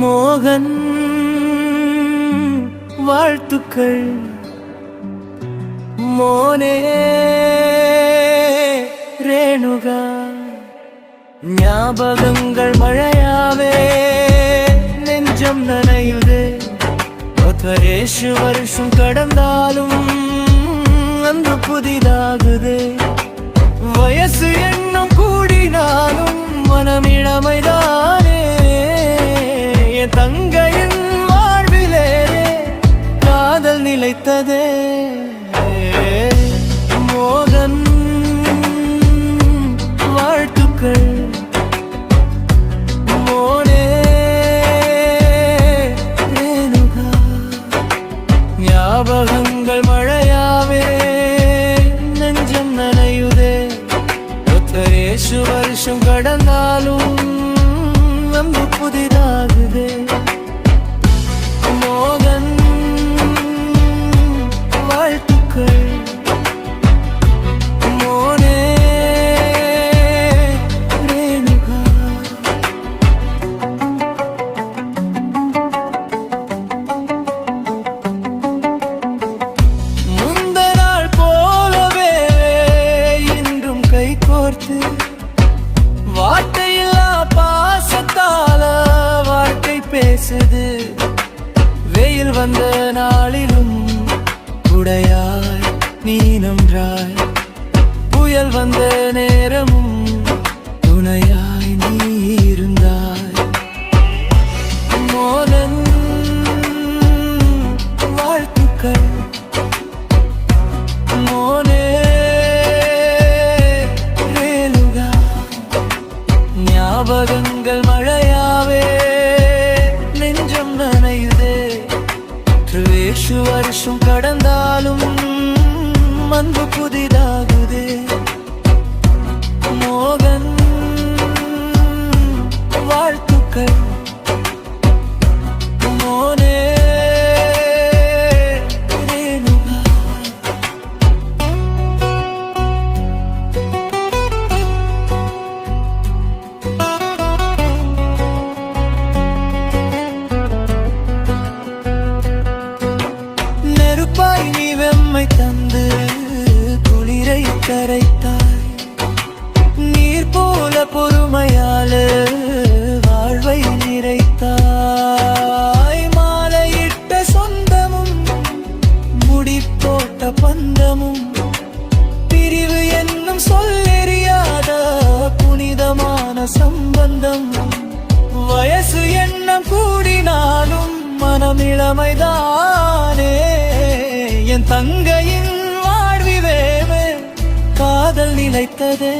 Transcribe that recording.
മോഹൻ വാഴ്ത്തുക്കൾ മോനെ രേണുക ജ്ഞാപകങ്ങൾ മഴയാവേ നെഞ്ചം നനയുതേ പത്ത് വർഷം കടന്നാലും புதிதாகுதே. வயசு எண்ணம் கூடினாலும் மனமிழமைதான். நிமிஷம் கடந்தாலும் வந்த நாளிலும் உடையாய் நீ நன்றாய். புயல் வந்த நேரமும் துணையாய் நீ வருஷம் கடந்தாலும் அன்பு புதிதாக இன்பம் இளமைதானே. என் தங்கையின் வாழ்விவேவே காதல் நிலைத்ததே.